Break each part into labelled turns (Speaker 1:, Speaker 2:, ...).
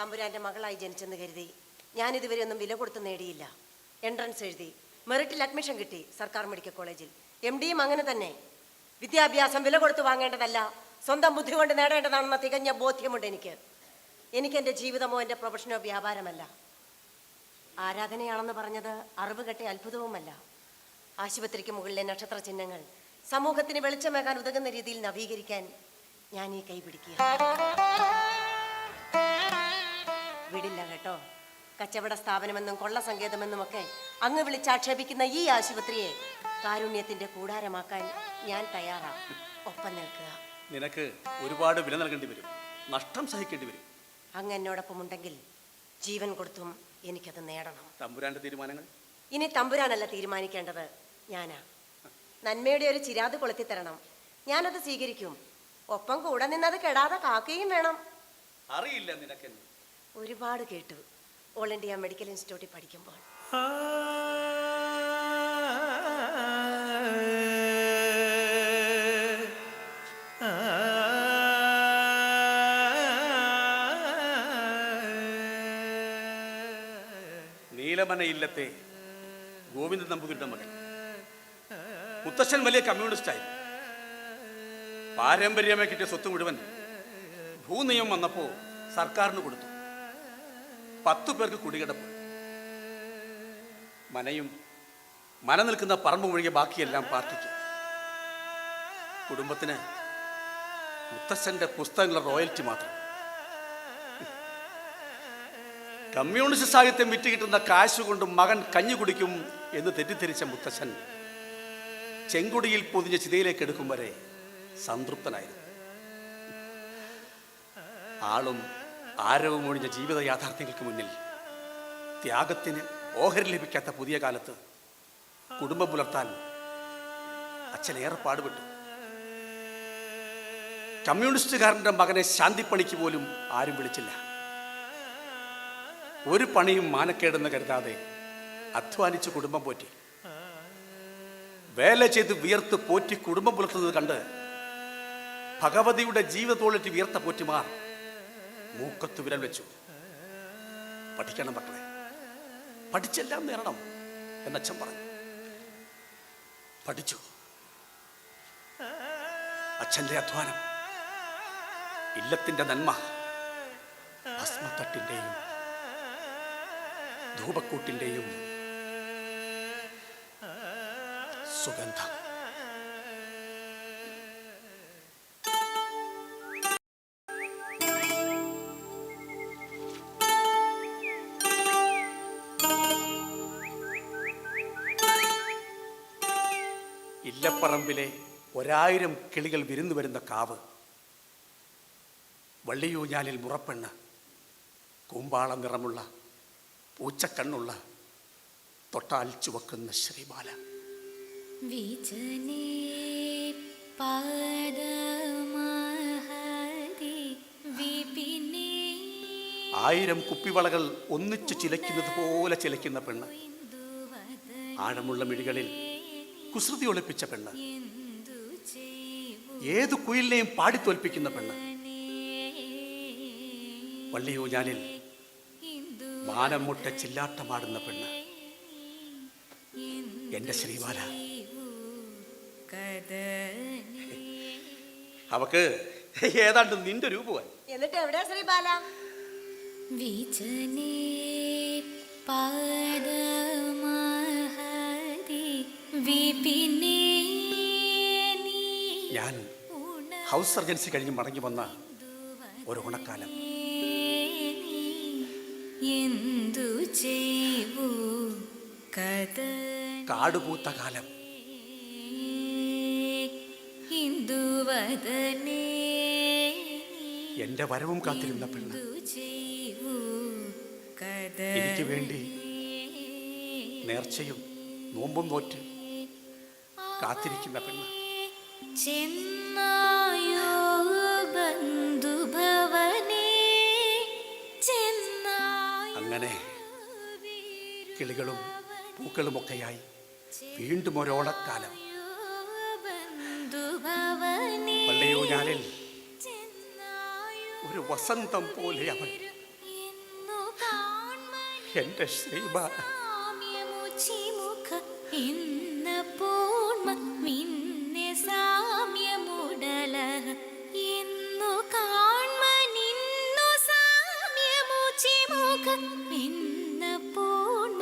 Speaker 1: തമ്പുരാന്റെ മകളായി ജനിച്ചെന്ന് കരുതി. ഞാൻ ഇതുവരെ ഒന്നും വില കൊടുത്ത് നേടിയില്ല. എൻട്രൻസ് എഴുതി. മെറിറ്റിൽ അഡ്മിഷൻ കിട്ടി സർക്കാർ മെഡിക്കൽ കോളേജിൽ. എം ഡിയും അങ്ങനെ തന്നെ. വിദ്യാഭ്യാസം വില കൊടുത്ത് വാങ്ങേണ്ടതല്ല. സ്വന്തം ബുദ്ധി കൊണ്ട് നേടേണ്ടതാണെന്ന തികഞ്ഞ ബോധ്യമുണ്ട് എനിക്ക്. എനിക്ക് എന്റെ ജീവിതമോ എന്റെ പ്രൊഫഷനോ വ്യാപാരമല്ല. ആരാധനയാണെന്ന് പറഞ്ഞത് അറിവ് കെട്ടിയ അത്ഭുതവുമല്ല. ആശുപത്രിക്ക് മുകളിലെ നക്ഷത്ര ചിഹ്നങ്ങൾ സമൂഹത്തിന് വെളിച്ചമേകാൻ ഉതകുന്ന രീതിയിൽ നവീകരിക്കാൻ ഞാൻ ഈ കൈ പിടിക്കുക വിടില്ല കേട്ടോ. കച്ചവട സ്ഥാപനമെന്നും കൊള്ള സങ്കേതമെന്നും ഒക്കെ അങ്ങ് വിളിച്ചാക്ഷേപിക്കുന്ന ഈ ആശുപത്രിയെ കാരുണ്യത്തിന്റെ കൂടാരമാക്കാൻ ഞാൻ തയ്യാറാ. ഒപ്പം നിൽക്കുക.
Speaker 2: നിനക്ക് ഒരുപാട് വില നൽകേണ്ടി വരും. നഷ്ടം സഹിക്കേണ്ടി വരും.
Speaker 1: അങ്ങ് എന്നോടൊപ്പം ഉണ്ടെങ്കിൽ ജീവൻ കൊടുത്തും എനിക്കത് നേടണം.
Speaker 2: തമ്പുരാന്റെ തീരുമാനങ്ങൾ?
Speaker 1: ഇനി തമ്പുരാനല്ല തീരുമാനിക്കേണ്ടത് ഞാനാ. നന്മയുടെ ഒരു ചിരാത് കൊളുത്തി തരണം. ഞാനത് സ്വീകരിക്കും. ഒപ്പം കൂടെ നിന്നത് കെടാതെ കാക്കുകയും വേണം.
Speaker 2: അറിയില്ല നിനക്കെന്ന്.
Speaker 1: ഒരുപാട് കേട്ടു. ഓൾ ഇന്ത്യ മെഡിക്കൽ ഇൻസ്റ്റിറ്റ്യൂട്ടിൽ പഠിക്കുമ്പോൾ.
Speaker 2: നീലമന ഇല്ലത്തെ ഗോവിന്ദ നമ്പൂതിരിയുടെ മകൻ. മുത്തശ്ശൻ വലിയ കമ്മ്യൂണിസ്റ്റായിരുന്നു പാരമ്പര്യമായി കിട്ടിയ സ്വത്ത് മുഴുവൻ ഭൂനിയമം വന്നപ്പോൾ സർക്കാരിന് കൊടുത്തു. പത്തു പേർക്ക് കുടികിടപ്പ്. മനയും മന നിൽക്കുന്ന പറമ്പ് ഒഴികെ ബാക്കിയെല്ലാം പാർട്ടിക്ക്. കുടുംബത്തിന് മുത്തശ്ശന്റെ പുസ്തകങ്ങളുടെ റോയൽറ്റി മാത്രം. കമ്മ്യൂണിസ്റ്റ് സാഹിത്യം വിറ്റ് കിട്ടുന്ന കാശ് കൊണ്ട് മകൻ കഞ്ഞി കുടിക്കും എന്ന് തെറ്റിദ്ധരിച്ച മുത്തശ്ശൻ ചെങ്കുടിയിൽ പൊതിഞ്ഞ ചിതയിലേക്ക് എടുക്കും വരെ സംതൃപ്തനായിരുന്നു. ആളും ആരവും ഒഴിഞ്ഞ ജീവിത യാഥാർത്ഥ്യങ്ങൾക്ക് മുന്നിൽ ത്യാഗത്തിന് ഓഹരി ലഭിക്കാത്ത പുതിയ കാലത്ത് കുടുംബം പുലർത്താൻ അച്ഛനേറെ പാടുപെട്ടു. കമ്മ്യൂണിസ്റ്റുകാരന്റെ മകനെ ശാന്തിപ്പണിക്ക് പോലും ആരും വിളിച്ചില്ല. ഒരു പണിയും മാനക്കേടെന്ന് കരുതാതെ അധ്വാനിച്ച് കുടുംബം പോറ്റി. വേല ചെയ്ത് വിയർത്ത് പോറ്റി കുടുംബം പുലർത്തുന്നത് കണ്ട് ഭഗവതിയുടെ ജീവിതത്തോളിറ്റ് വിയർത്ത പോറ്റിമാർ മൂക്കത്ത് വിരൽ വെച്ചു. പഠിക്കണം മക്കളെ. പഠിച്ചെല്ലാം നേടണം എന്നച്ഛൻ പറഞ്ഞു. പഠിച്ചു. അച്ഛന്റെ അധ്വാനം ഇല്ലത്തിന്റെ നന്മ ഭസ്മത്തട്ടിന്റെയും ധൂപക്കൂട്ടിന്റെയും സുഗന്ധം. ഇല്ലപ്പറമ്പിലെ ഒരായിരം കിളികൾ വിരുന്നു വരുന്ന കാവ്. വള്ളിയൂഞ്ഞാലിൽ മുറപ്പെണ്ണ് കൂമ്പാള നിറമുള്ള പൂച്ചക്കണ്ണുള്ള തൊട്ടാൽ ചുവക്കുന്ന ശ്രീമാല.
Speaker 3: വിജനേ
Speaker 2: ആയിരം കുപ്പിവളകൾ ഒന്നിച്ചു ചിലയ്ക്കുന്നത് പോലെ ചിലയ്ക്കുന്ന പെണ്ണ്. ആഴമുള്ള മിഴികളിൽ കുസൃതി ഒളിപ്പിച്ച പെണ്ണ്.
Speaker 3: ഏത് കുയിലിനെയും
Speaker 2: പാടി കുയിലിനെയും പാടിത്തോൽപ്പിക്കുന്ന പെണ്ണ്. വള്ളിയൂഞ്ഞാലിൽ
Speaker 3: ഞാനിൽ
Speaker 2: മാനം മുട്ട ചില്ലാട്ടമാടുന്ന പെണ്ണ്. എന്റെ ശ്രീമാല അവക്ക് ഏതാണ്ട് നിന്റെ രൂപമായി.
Speaker 1: എന്നിട്ട് എവിടെ ശ്രീബാല?
Speaker 3: വിജനേ നീ
Speaker 2: ഞാൻ ഹൗസ് സർജൻസി കഴിഞ്ഞ് മടങ്ങി വന്ന ഒരു ഉണക്കാലം. കാടുപൂത്ത കാലം. എന്റെ വരവും കാത്തിരുന്ന പെണ്ണ്. എനിക്ക് വേണ്ടി നേർച്ചയും നോമ്പും നോറ്റ് കാത്തിരിക്കുന്ന പെണ്ണ്. അങ്ങനെ കിളികളും പൂക്കളുമൊക്കെയായി വീണ്ടും ഒരോളക്കാലം.
Speaker 3: പള്ളിയോ
Speaker 2: പള്ളിയൂഞ്ഞാലിൽ ഒരു വസന്തം പോലെ അവൻ അവൾ എന്റെ ശൈബ
Speaker 3: സാമ്യമുച്ചിമുഖ എന്ന
Speaker 1: പൂർണ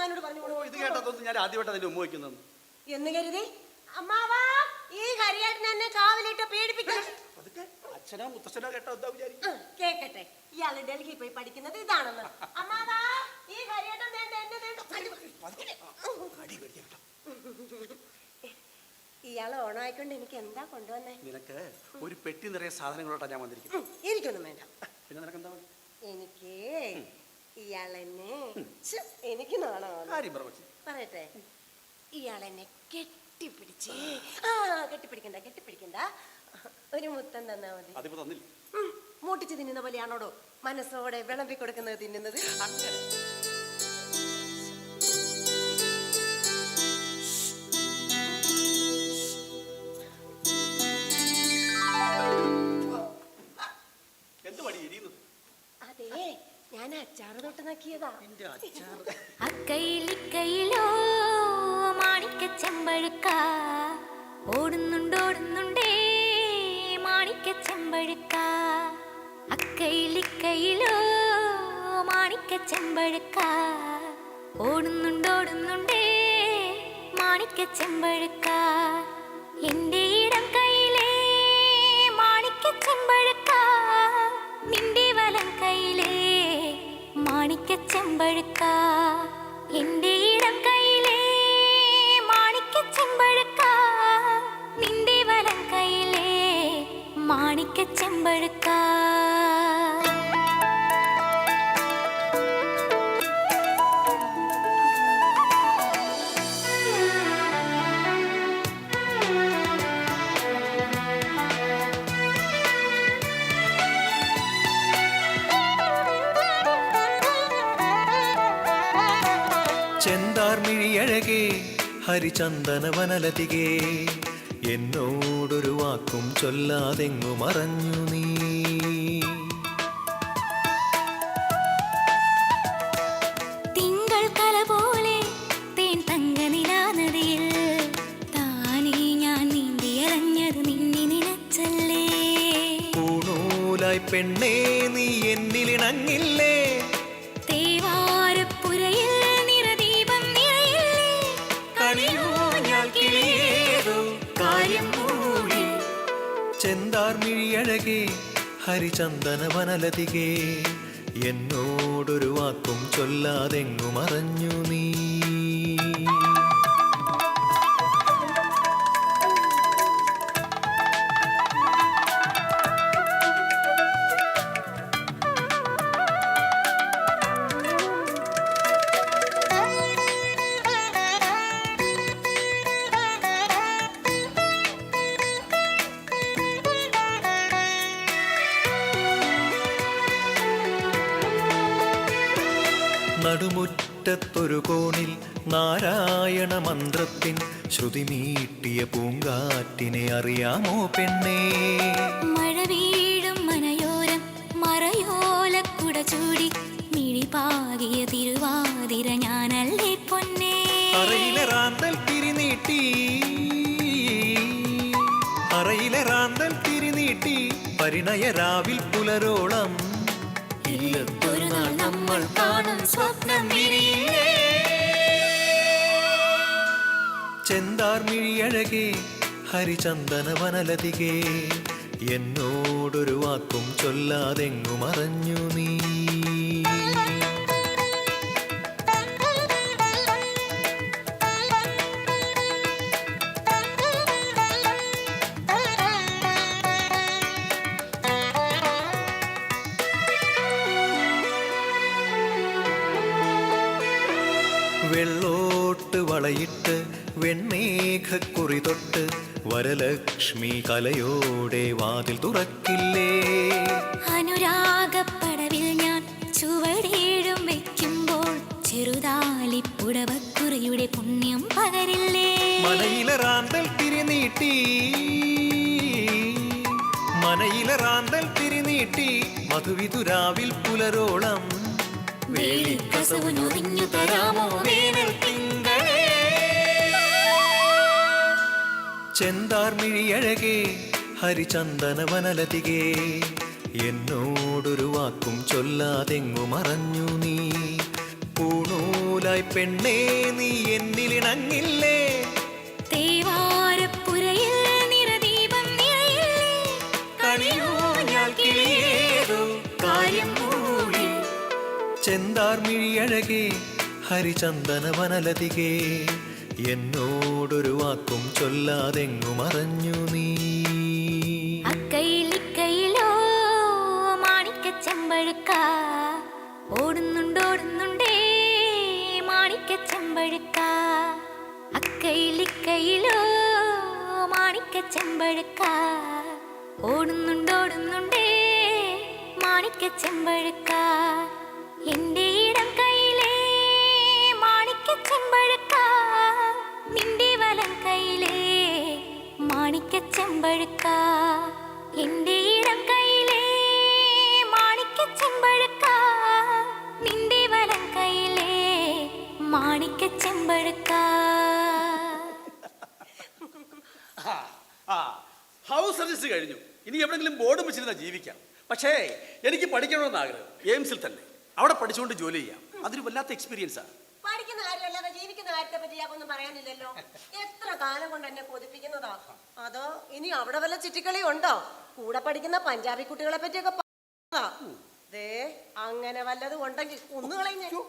Speaker 1: അമ്മാവനോട് പറഞ്ഞു
Speaker 2: ഓ ഇത് കേട്ടതൊന്നും ഞാൻ ആദ്യമായിട്ട് അതിന് ഉമ്മ വയ്ക്കുന്നത്.
Speaker 1: എന്ന് കരുതി അമ്മാവാ ഈ കരിയാട്ടിന് എന്നെ കാവലിട്ട് പേടിപ്പിക്കാൻ
Speaker 2: അതൊക്കെ അച്ഛനോ മുത്തച്ഛനോ കേട്ടോ എന്താ വിചാരിക്കും
Speaker 1: കേക്കട്ടെ. ഇയാൾ ഡൽഹി പോയി പഠിക്കുന്നത് ഇതാണെന്ന്. അമ്മാവാ ഈ ഹരിയേട്ടൻ വേണ്ട എന്നെ വേണ്ട. ഇയാൾ ഓണമായിക്കൊണ്ട് എനിക്ക് എന്താ കൊണ്ടുവന്നേ?
Speaker 2: നിനക്ക് ഒരു പെട്ടി നിറയെ സാധനങ്ങളോട്ടാ ഞാൻ വന്നിരിക്കുന്നത്.
Speaker 1: എനിക്കൊന്നും വേണ്ട.
Speaker 2: പിന്നെ നിനക്ക് എന്താ?
Speaker 1: എനിക്ക് ഇയാളെന്നെ എനിക്ക് നാണമാണ് പറയട്ടെ. ഇയാളെന്നെ കെട്ടിപ്പിടിച്ചേ. ആ കെട്ടിപ്പിടിക്കണ്ട കെട്ടിപ്പിടിക്കണ്ട. ഒരു മുത്തം തന്നാ മതി. മൂട്ടിച്ച് തിന്നുന്ന പോലെയാണോടോ? മനസ്സോടെ വിളമ്പി കൊടുക്കുന്നത് തിന്നുന്നത്.
Speaker 2: അങ്ങനെ.
Speaker 1: ഞാൻ അച്ചാറ് തൊട്ട് നക്കിയതാ
Speaker 2: എന്റെ അച്ചാർ
Speaker 3: അക്കയിലിക്കയിലോ മാണിക്ക ചെമ്പഴുക്ക ഓടുന്നുണ്ടോടുന്നുണ്ടേ മാണിക്ക ചെമ്പഴുക്ക അക്കയിലിക്കയിലോ മാണിക്ക ചെമ്പഴുക്ക ഓടുന്നുണ്ടോടുന്നുണ്ടേ മാണിക്ക ചെമ്പഴുക്ക എന്റെ ഇടം കയ്യിലേ മാണിക്ക ചെമ്പഴുക്ക നിന്റെ വലം കയ്യിലേ മാണിക്ക ചെമ്പഴുക്ക എന്റെ ഇടം കയ്യിലേ മാണിക്ക ചെമ്പഴുക്ക നിന്റെ വലം കയ്യിലേ മാണിക്ക ചെമ്പഴുക്ക
Speaker 4: ചെന്താർമിഴിയഴകേ ഹരിചന്ദന വനലതികേ എന്നോടൊരു വാക്കും ചൊല്ലാതെങ്ങു മറഞ്ഞു നീ.
Speaker 3: തിങ്കൾ കല പോലെ തേൻ തങ്ക നിലാനദിയിൽ താനേ ഞാൻ നീന്തിയറഞ്ഞത് നിന്നെ നിനച്ചല്ലേ.
Speaker 4: പൂണൂലായി പെണ്ണേ നീ എന്നിലിണങ്ങില്ലേ. ചെന്താർമിഴിയഴകേ ഹരിചന്ദന വനലതികേ. എന്നോടൊരു വാക്കും ചൊല്ലാതെങ്ങു മറഞ്ഞു നീ. നടുമുറ്റത്തൊരു കോണിൽ നാരായണ മന്ത്രത്തിൻ ശ്രുതി മീട്ടിയ പൂങ്കാറ്റിനെ അറിയാമോ പെണ്ണേ?
Speaker 3: മഴ വീഴും മനയോരം കുട ചൂടി മിഴിപാകിയ തിരുവാതിര ഞാനല്ലേ പൊന്നേ?
Speaker 4: അറയിലെ റാന്തൽ തിരിനീട്ടി അറയിലെ റാന്തൽ തിരിനീട്ടി പരിണയ രാവിൽ പുലരോളം. ഇല്ലത്തൊരു നാൾ നമ്മൾ കാണും സ്വപ്നം വിരിയില്ലേ ചെന്താർമിഴിയഴകേ ഹരിചന്ദന വനലതികേ. എന്നോടൊരു വാക്കും ചൊല്ലാതെങ്ങു മറഞ്ഞു നീ. വെള്ളോട്ട് വളയിട്ട് വെൺമേഘക്കുറി തൊട്ട് വരലക്ഷ്മി കലയോടെ വാതിൽ തുറക്കില്ലേ?
Speaker 3: അനുരാഗപ്പടവിൽ ഞാൻ ചുവടേഴും വെക്കുമ്പോൾ ചെറുതാലിപ്പുടവക്കുറിയുടെ പുണ്യം പകരില്ലേ?
Speaker 4: മനയിലെ റാന്തൽ തിരിനീട്ടി മനയിലെ റാന്തൽ തിരിനീട്ടി മധുവിതുരാവിൽ പുലരോളം വേലിക്കസവുനൊറിഞ്ഞു തരാമോ വേനൽ ചെന്താർമിഴിയഴകേ ഹരിചന്ദന വനലതികേ എന്നോടൊരു വാക്കും ചൊല്ലാതെങ്ങു മറഞ്ഞു നീ. പൂണൂലായി പെണ്ണേ നീ എന്നിലിണങ്ങില്ലേ? ചെന്താർമിഴിയഴകേ ഹരിചന്ദന വനലതികേ എന്നോടൊരു വാക്കും ചൊല്ലാതെങ്ങു മറഞ്ഞു നീ.
Speaker 3: അക്കയിലിക്കയിലോ മാണിക്കച്ചമ്പഴുക്ക. ഓടുന്നുണ്ടോടുന്നുണ്ടേ മാണിക്കച്ചമ്പഴുക്ക. അക്കയിലിക്കയിലോ മാണിക്കച്ചമ്പഴുക്ക. ഓടുന്നുണ്ടോടുന്നുണ്ടേ മാണിക്കച്ചമ്പഴുക്ക.
Speaker 2: എന്റെ എയിംസിൽ തന്നെ. അവിടെ പഠിച്ചുകൊണ്ട് ജോലി ചെയ്യാം. അതൊരു വല്ലാത്ത എക്സ്പീരിയൻസാണ്
Speaker 1: പഠിക്കുന്ന കാര്യമല്ലാതെ ജീവിക്കുന്ന കാര്യത്തെ പറ്റി ഇയാൾക്കൊന്നും പറയാനില്ലല്ലോ. എത്ര കാലം കൊണ്ട് എന്നെ കൊതിപ്പിക്കുന്നതാ. അതോ ഇനി അവിടെ വല്ല ചിറ്റിക്കളി ഉണ്ടോ? കൂടെ പഠിക്കുന്ന പഞ്ചാബി കുട്ടികളെ പറ്റിയൊക്കെ പറഞ്ഞതാ. ദേ അങ്ങനെ വല്ലതും ഉണ്ടെങ്കിൽ ഒന്നുകളഞ്ഞു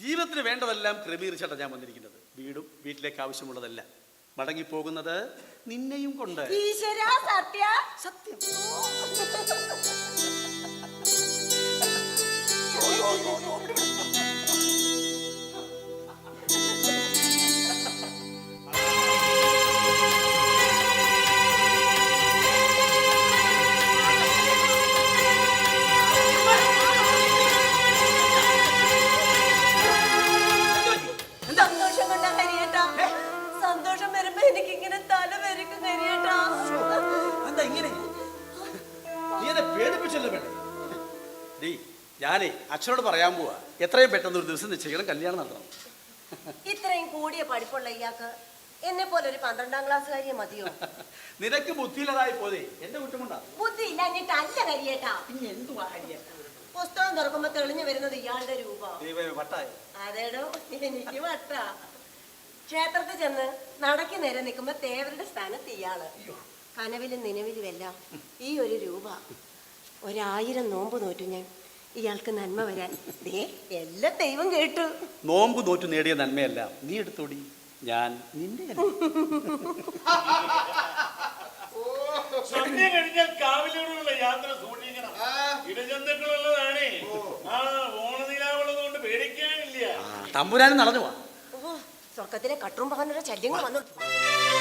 Speaker 2: ജീവിതത്തിന് വേണ്ടതെല്ലാം ക്രമീകരിച്ചാണ് ഞാൻ വന്നിരിക്കുന്നത്. വീടും വീട്ടിലേക്ക് മടങ്ങി മടങ്ങിപ്പോകുന്നത് നിന്നെയും കൊണ്ട്.
Speaker 1: ഈശ്വര സത്യ.
Speaker 2: സത്യം. ഡീ ഞാനേ അച്ഛനോട് പറയാൻ പോവാ. എത്രയും പെട്ടെന്ന് ഒരു ദിവസം നിശ്ചയിക്കണം കല്യാണം നടത്തണം.
Speaker 1: ഇത്രയും കൂടിയ പഠിപ്പുള്ള ഇയാൾക്ക് എന്നെ പോലെ ഒരു പന്ത്രണ്ടാം ക്ലാസ്സുകാരിയെ മതിയോ?
Speaker 2: നിനക്ക് ബുദ്ധിയില്ലതായി പോലെ എന്റെ കുറ്റമുണ്ടാ. ബുദ്ധി
Speaker 1: ബുദ്ധി അല്ല കരിയേട്ടാ.
Speaker 2: പിന്നെ എന്തുവാ
Speaker 1: പുസ്തകം തുറക്കുമ്പോ തെളിഞ്ഞു വരുന്നത് ഇയാളുടെ രൂപം. അതേടോ എനിക്ക് വട്ട. ക്ഷേത്രത്തിൽ ചെന്ന് നടക്കി നേരെ നിൽക്കുമ്പോ തേവരുടെ സ്ഥാനത്ത് ഇയാൾ. കനവിലും നിലവിലും എല്ലാം ഈ ഒരു രൂപ. ഒരായിരം നോമ്പ് നോറ്റു ഞാൻ. ഇയാൾക്ക് നന്മ വരാൻ. ദേ എല്ലാ ദൈവം കേട്ടു.
Speaker 2: നോമ്പ് നോറ്റു നേടിയ നന്മയല്ല. നീ എടുത്തോടി. ഞാൻ നിന്റെ അല്ല.
Speaker 5: സന്ധ്യ കഴിഞ്ഞാൽ കാവിലൂടെയുള്ള യാത്ര സൂക്ഷിക്കണം. ഇടജന്തുക്കളുള്ളതാണേ ആ ഓണനിലാവുള്ളത് കൊണ്ട് പേടിക്കാനില്ല
Speaker 2: തമ്പുരാനും നടന്നു പോവാ
Speaker 1: ഓ സ്വർഗത്തിലെ കട്ടും പകനൊരു ശല്യങ്ങൾ വന്നു.